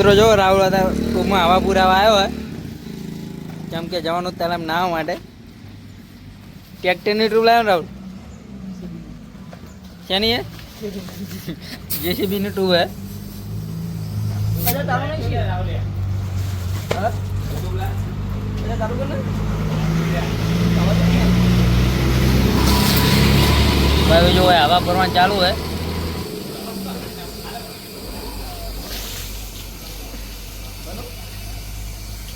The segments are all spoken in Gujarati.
મિત્રો જો રાહુલ હતા ટૂંકમાં હવા પુરાવા આવ્યો હોય કેમ કે જવાનું તલામ નાહવા માટે. ટ્રેક્ટરની ટ્રૂપ લાવ્યો ને રાહુલ? શેની હે. જેસીબીની ટ્રૂપ હે? ભાઈ જો હોય હવા ભરવાનું ચાલુ હે.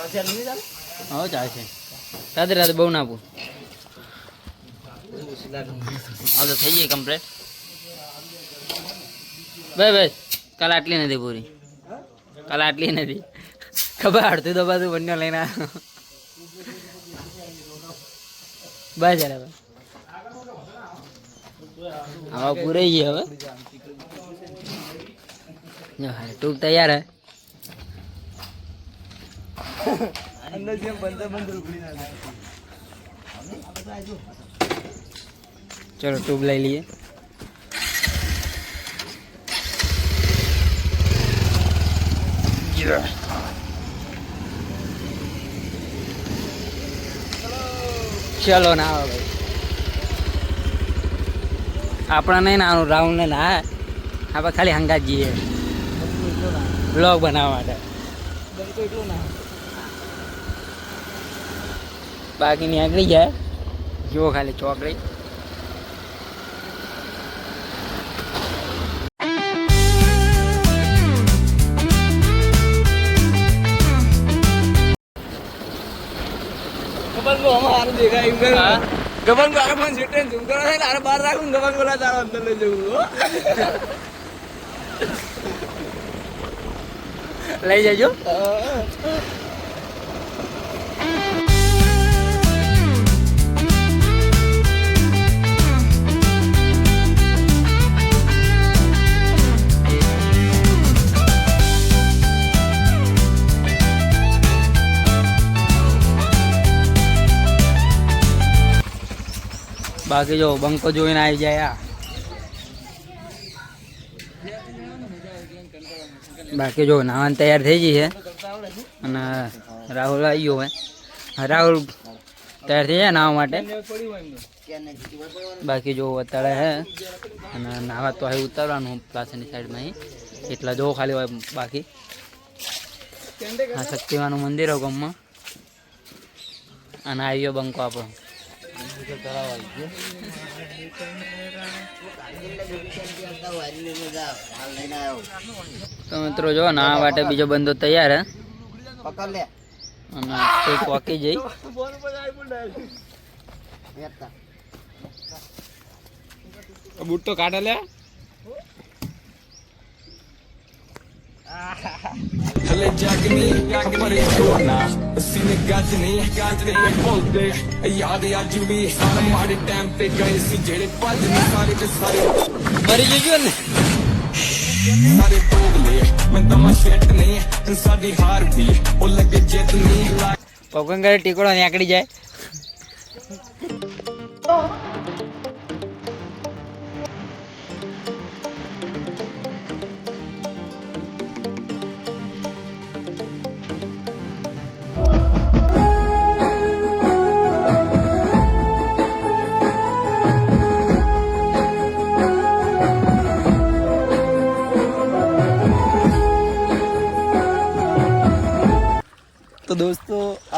હા ચાલશે રાતે રાતે બહુ ના પૂછ. હા, તો થઈ જાય કમ્પ્લેટ બસ બસ કાલ આટલી નથી પૂરી. કાલ આટલી નથી. ખબર અડધું તો બધું બંને લઈને બસ જરા હવે. હવા પૂરાઈ ગયા હવે. તૈયાર હા. ટૂંક તૈયાર ના ચલો ટ્યુબ લઈ લઈએ. ચલો ના આવો. ભાઈ આપણે નહીં નાનું રાઉન્ડ ને ના. આપણે ખાલી હંગાત જઈએ. બ્લોગ બનાવવા માટે. બાકી નીકળી જાય. જો ખાલી ચોકડી? ગબન બાર પણ સીટે ઝૂમ કરો છે આરે બહાર રાખું ગબન બોલા તારો અંદર લઈ જવું લઈ જજો. બાકી જો બંકો જોઈને આવી જાય બાકી જો નાવાની તૈયાર થઈ ગઈ છે. અને રાહુલ આવી ગયો હોય રાહુલ તૈયાર થઈ જાય નાવા માટે. બાકી જો અત્યારે હે, અને નાવા તો અહીં ઉતારવાનું પાછળની સાઈડમાં એટલા જો ખાલી હોય બાકી. આ શક્તિમાનું મંદિર હોય ગામમાં. અને આવી ગયો બંકો આપણો. તો મિત્રો જો ના માટે બીજો બંદો તૈયાર હે. પકડ લે. અને તે ચોકી જઈ. બૂટ તો કાઢે લે. Hele jagni, kapare çorna Sine gajni, gajni pe bolde Yaad yaad vi, sara maare time pe gaye si Jere bajni sare ke sare Mari yugun Sare dogle, main dama shet nahi Sadi haar bhi, o lage jet nahi પગંગર ટીકોડો નીકળી જાય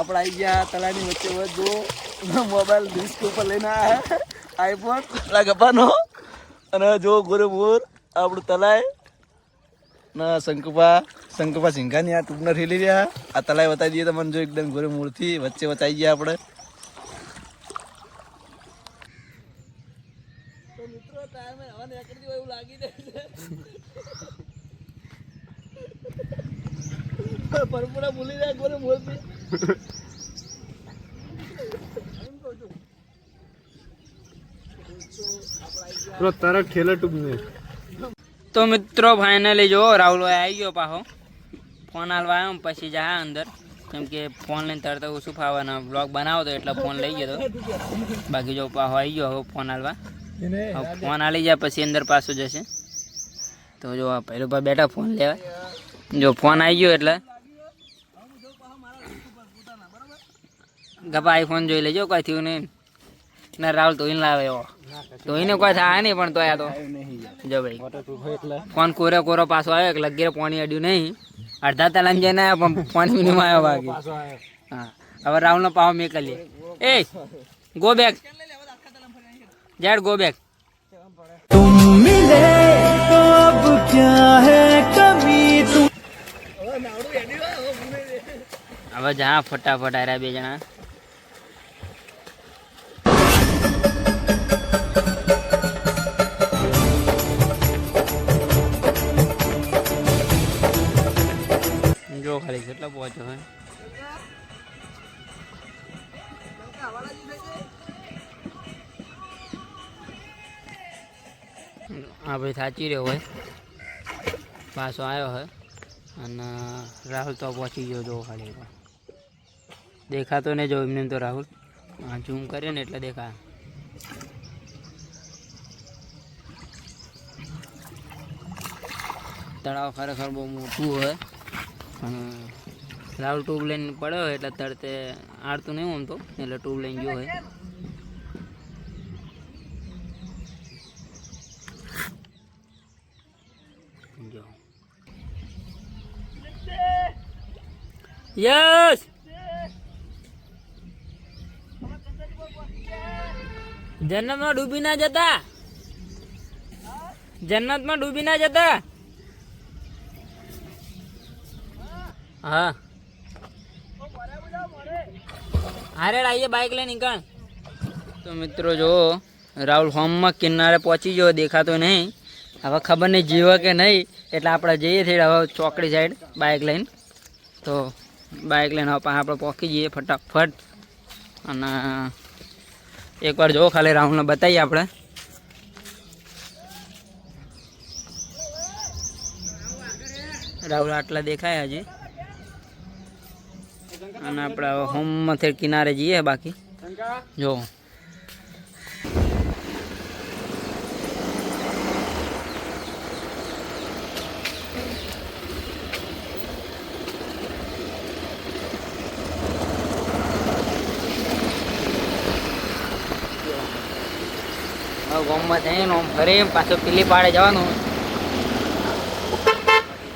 આપણે આવી ગયા તલાની વચ્ચે જો મોબાઈલ ડિસ્ક ઉપર લઈને આવ્યા આઈફોન પેલા ગપાનો અને જો ગોરે મોર આપણું તલાય. ના શંકુપા શંકુપા સિંઘાની આ ટૂંકના ઠેલી રહ્યા. આ તલાય બતાવી દઈએ તમને જો એકદમ ગોરે મોરથી વચ્ચે બતાવી ગયા આપણે. મિત્રો ટાઈમે હવે નીકળી જેવું લાગે દે પરપુરા ભૂલી જાય ગોરે બોલતી તારા ઠેલા ટૂંકને તો મિત્રો ફાઇનલી જો રાહુલ આવી ગયો પાછો. ફોન હાલવા આવ્યો પછી જા અંદર. કેમ કે ફોન લઈને તરત ઓછું ફાવવાના? બ્લોગ બનાવો તો એટલે ફોન લઈ ગયો તો. બાકી જો પાછો આવી ગયો હવે ફોન હાલવા. ફોન હાલી જાય પછી અંદર પાછું જશે. તો જો પહેલું ભાઈ બેઠા ફોન લેવા. જો ફોન આવી ગયો એટલે ગપા આઈફોન જોઈ લેજો કોઈ થયું નહીં. ના રાહુલ તો લાવે એવો. તો એને કોઈ થાય નહીં પણ તો આ તો. જો ભાઈ. ફોન કોરો કોરો પાછો આવ્યો એટલે લગીરે પાણી અડ્યું નહીં. અડધા તલામ જઈને આવ્યો પણ પાણી બી આવ્યો બાકી. હા. હવે રાહુલનો પાવ મેં મેકલીએ. એ ગો બેક જેડ ગો બેક હવે જા ફટાફટ આર્યા બે જણા. જો ખાલી કેટલા પહોંચ્યો હે આ ભાઈ સાચી રહ્યો હોય. પાછો આવ્યો હોય. અને રાહુલ તો પહોંચી ગયો જો ખાલી. દેખાતો નહીં જો એમને એમ તો રાહુલ. હા ઝૂમ કરે ને એટલે દેખાય. તળાવ ખરેખર બહુ મોટું હોય. અને રાહુલ ટ્યુબ લઈને પડ્યો હોય એટલે તરતે આડતું નહીં આમ તો એટલે ટ્યુબ લઈને ગયો હોય. જો યસ! જન્નતમાં ડૂબી ના જતા. જન્નતમાં ડૂબી ના જતા. હા. અરે આઈએ બાઇક લઈને નીકળ. તો મિત્રો જો, રાહુલ હોમમાં કિનારે પહોંચી ગયો, દેખાતો નહીં. હવે ખબર નહીં જીવે કે નહીં, એટલે આપણે જઈએ છીએ હવે ચોકડી સાઈડ બાઇક લઈને. તો બાઇક લઈને હવે આપણે પહોંચી જઈએ ફટાફટ. અને એકવાર જો ખાલી રાહુલને બતાવીએ આપણે. રાહુલ આટલા દેખાય હજી અને આપણે હવે હોમમાંથી કિનારે જઈએ બાકી. જો. ગામમાં જઈને ફરી પાછો પીલી પાડે જવાનું.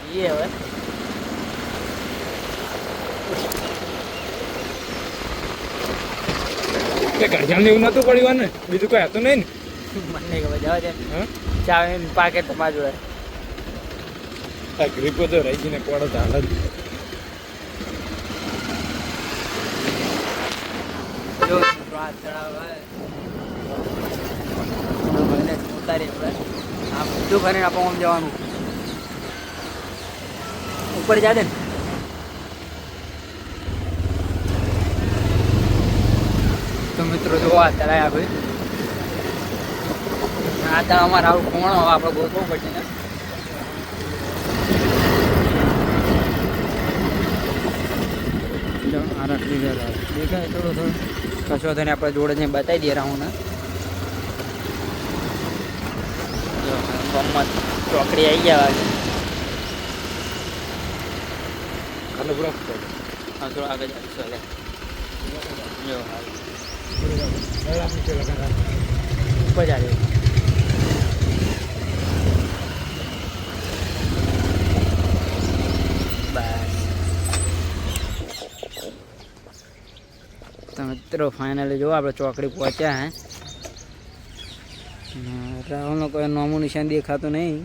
જઈએ હવે. કે ઘરજામ એવું નતું પડ્યું ને બીજું કઈ હતું નહીં મને ખબર જવા દે. ચા ચાવીન પાકેટ તમારા જોડે આ ગ્રીપો તો રહી જઈને ને કોડો હાલ જ જો તળાવ હોય. ભાઈને આપણે આ બધું કરીને આપણે આમ જવાનું. ઉપર જા દે ને. મિત્રો અત્યારે આ ભાઈ આ રાહુલ કોણ હવે આપણે ગોતવું પડશે ને. જો દેખાય થોડો થોડો. કશો થઈને આપણે જોડે જઈને બતાવી દઈએ રાહુને જો ગામમાં ચોકડી આવી ગયા વાગે. હા થોડો આગળ જઈશું એટલે જો ઉપર જાય બસ તો મિત્રો ફાઇનલી જો આપણે ચોકડી પહોંચ્યા હે અને રાહુલનો કોઈ નામું નિશાન દેખાતું નહીં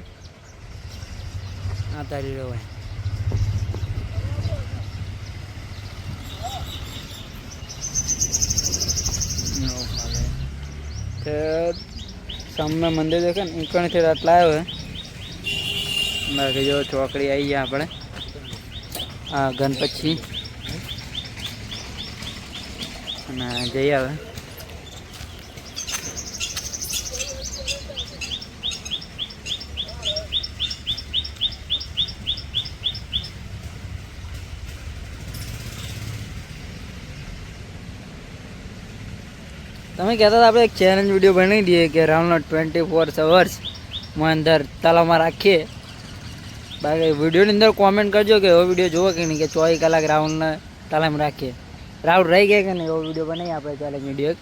આ તારી રહ્યો હોય એવું હાલે. તો સામે મંદિર દેખે ને ઈકણથી આટલા આવ્યો બાકી જો ચોકડી આવી ગયા આપણે. આ ગણપતજી. અને જઈ આવે. તમે કહેતા હતા આપણે એક ચેલેન્જ વીડિયો બનાવી દઈએ કે રાઉન્ડ ટ્વેન્ટી ફોર અવર્સમાં અંદર તલાવમાં રાખીએ. બાકી વિડીયોની અંદર કોમેન્ટ કરજો કે એવો વીડિયો જોવો કે નહીં, કે ચોવીસ કલાક રાઉન્ડને તલાવમાં રાખીએ. રાઉન્ડ રહી ગયા કે નહીં, એવો વીડિયો બનાવીએ આપણે ચેલેન્જ વીડિયો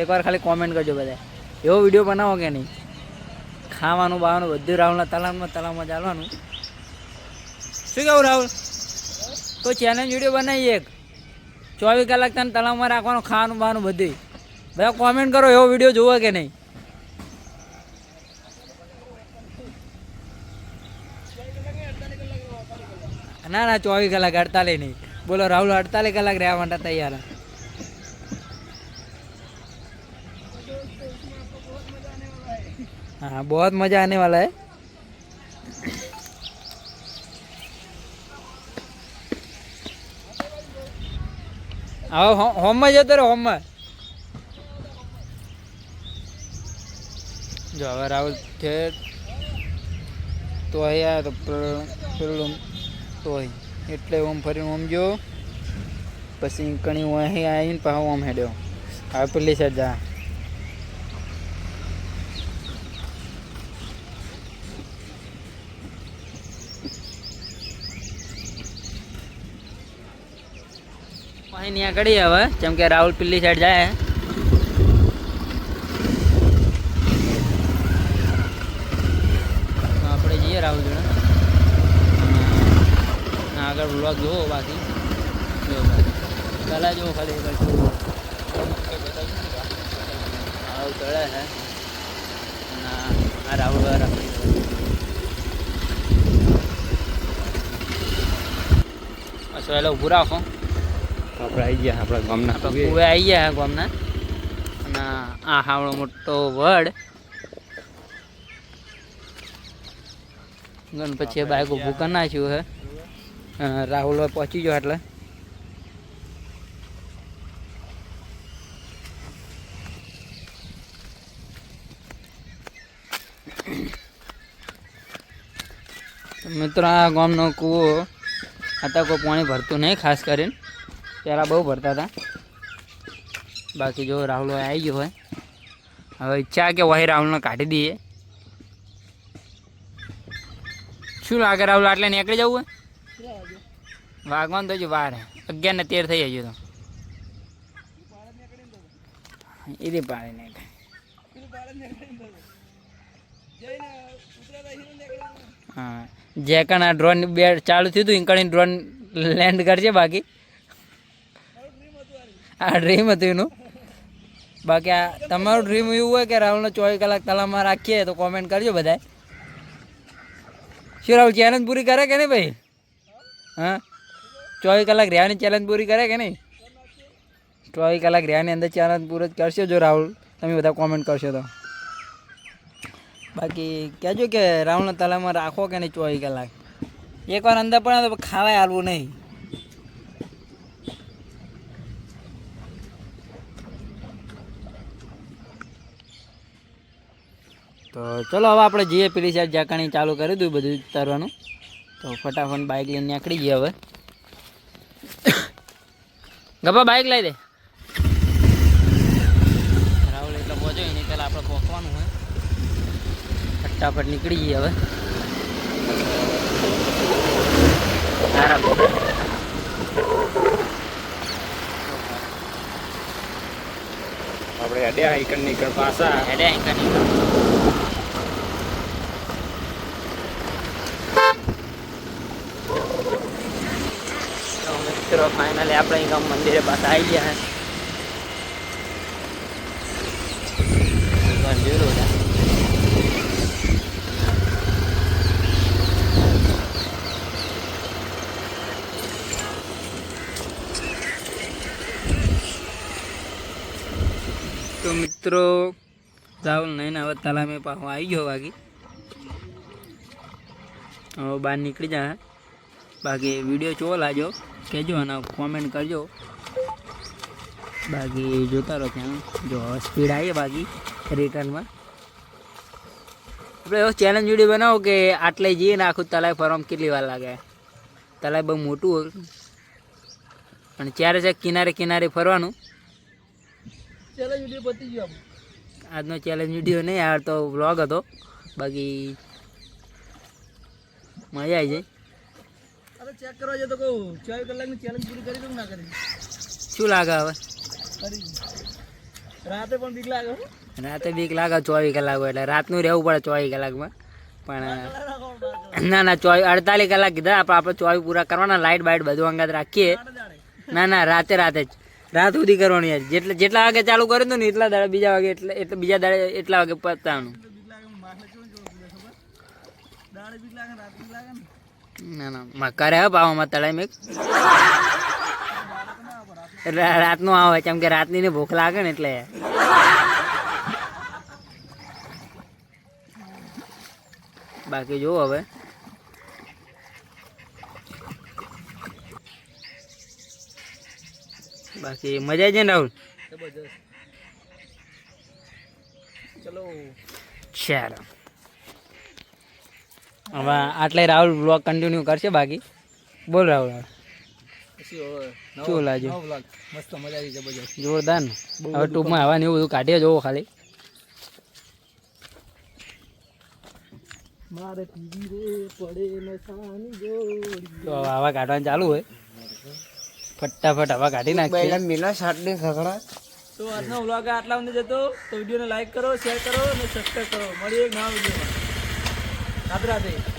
એકવાર ખાલી કોમેન્ટ કરજો બધા એવો વીડિયો બનાવો કે નહીં? ખાવાનું, બાવાનું, બધું રાહુલના તલાવમાં તલાવમાં ચાલવાનું શું કેવું રાહુલ? તો ચેલેન્જ વીડિયો બનાવીએ એક? ચોવીસ કલાક તને તલાવમાં રાખવાનું ખાવાનું બાવાનું બધું બધા કોમેન્ટ કરો એવો વિડીયો જોવો કે નહીં ના ના ચોવીસ કલાક અડતાલીસ નહીં બોલો રાહુલ અડતાલીસ કલાક રહેવા માટે તૈયાર હે. हाँ बहुत मज़ा आने वाला है હવે હોમમાં જતો રહે, હોમમાં. જો હવે રાહુલ છે, તો અહીંયા તો પેલું તો એટલે ઓમ ફરી ઓમ જો. પછી કણી હું અહીં આવીને પાછો ઓમ હેડ્યો. આ પેલી સાઈડ જા. અહીં ત્યાં આગળ હવે, જેમ કે રાહુલ પિલ્લી સાઈડ જાય. આપણે જઈએ રાહુલ જોડે. આગળ બ્લોગ જોવો બાકી. પહેલાં જુઓ ખાલી રાહુલ ચડે છે. અને આ રાહુલ રાખી પછી એટલે ઊભું રાખો. આપણે આવી ગયા આપણા ગામના તો કુવે આવી ગયા ગામના. અને આ હાવડો મોટો વડ. પછી બાઈક ઊભું કરી નાખ્યું હે. રાહુલ પહોંચી ગયો એટલે. મિત્ર આ ગામનો કૂવો કોઈ પાણી ભરતું નહીં ખાસ કરીને. પહેલાં બહુ ભરતા હતા બાકી જો રાહુલ હવે આવી ગયો હોય હવે ઈચ્છા કે વહી રાહુલને કાઢી દઈએ શું લાગે રાહુલ આટલે નીકળી જવું હોય વાગવાનું તો હજુ વાર હે અગિયાર ને તેર થઈ હજુ તો એથી પાડી નાખે હા જે કણ આ ડ્રોન બે ચાલુ થયું હતું ઇંકણી ડ્રોન લેન્ડ કરશે બાકી આ ડ્રીમ હતું એનું. બાકી આ તમારું ડ્રીમ એવું હોય કે રાહુલને ચોવીસ કલાક તલામાં રાખીએ તો કોમેન્ટ કરજો બધાય. શું રાહુલ ચેલેન્જ પૂરી કરે કે નહીં ભાઈ? હા? ચોવીસ કલાક રહેવાની ચેલેન્જ પૂરી કરે કે નહીં? ચોવીસ કલાક રહેવાની અંદર ચેલેન્જ પૂરી કરશો જો રાહુલ. તમે બધા કોમેન્ટ કરશો તો. બાકી કહેજો કે રાહુલને તલામાં રાખો કે નહીં ચોવીસ કલાક? એકવાર અંદર પણ ખાવાય હાલવું નહીં. તો ચલો હવે આપણે જઈએ પેલી સાઈડ જાકાણી ચાલુ કરી દઉં બધું તરવાનું તો ફટાફટ બાઇક લઈને નીકળી જઈએ હવે. ગપા બાઇક લઈ દે. રાહુલ એટલે પહોંચો એની પહેલાં આપણે પહોંચવાનું હોય. ફટાફટ નીકળી જઈએ હવે. આરામ આપણે અડ્યા આઈકન નીકળ પાછા. હેડે અહીં કની તો મિત્રો ફાઇનલી આપણે અહીં ગામ મંદિરે પાછા આવી ગયા તો મિત્રો રાહુલ નહીં હવે તલામે પાછો આવી ગયો બાકી હવે બહાર નીકળી જા બાકી વીડિયો કેવો લાગ્યો. કહેજો અને કોમેન્ટ કરજો. બાકી જોતા રહો ત્યાં. જો હવે સ્પીડ આવી બાકી રિટર્નમાં આપણે એવો ચેલેન્જ વીડિયો બનાવો કે આટલે જઈએ ને આખું તલાઈ ફરવામાં કેટલી વાર લાગે? તલાઈ બહુ મોટું હોય. અને ત્યારે છે? કિનારે કિનારે ફરવાનું. ચેલેન્જ વીડિયો પતી ગયો આજનો ચેલેન્જ વીડિયો નહીં યાર તો વ્લોગ હતો. બાકી મજા આવી જાય. ચેક કરવા જતો કહું ચોવીસ કલાકની ચેલેન્જ પૂરી કરી દઉં ના કરી? શું લાગે હવે? રાતે પણ બીક લાગે રાતે બીક લાગે ચોવીસ કલાક હોય એટલે રાતનું રહેવું પડે ચોવીસ કલાકમાં. પણ ના ના ચોવીસ અડતાલીસ કલાક કીધા આપણે આપણે ચોવીસ પૂરા કરવાના લાઇટ બાઇટ બધું અંગાત રાખીએ. ના ના રાતે રાતે જ. રાત સુધી કરવાની જેટલા જેટલા વાગે ચાલુ કર્યું હતું ને એટલા દાડે બીજા વાગે એટલે એટલે બીજા દાડે એટલા વાગે પતાવવાનું દાડે બીક લાગે રાત બીક લાગે ને? ના ના. માં કરે હે પાવામાં તળાઈ મેં. એટલે રાતનું આવે કેમ કે રાતની ને ભૂખ લાગે ને એટલે. બાકી જો હવે. બાકી મજા આવી જાય ને રાહુલ ચલો. ચાલો. હવે આટલે રાહુલ બ્લોગ કન્ટિન્યુ કરશે બાકી. બોલ રાહુલ હવે. પછી હવે શું લાગ્યું મસ્ત મજા આવી જબરજસ્ત. જોરદાર ને. હવે ટૂંકમાં હવા ને એવું બધું કાઢીએ જોવો ખાલી. મારે પીવી રે પડે ને જોડી તો હવે કાઢવાનું ચાલુ હોય. ફટાફટ હવા કાઢી નાખીએ. તો આજનો વ્લોગ આટલા સુધી જતો. તો વિડીયોને લાઈક કરો શેર કરો અને સબસ્ક્રાઈબ કરો. મળીએ એક નવા વિડીયોમાં. રાધે રાધે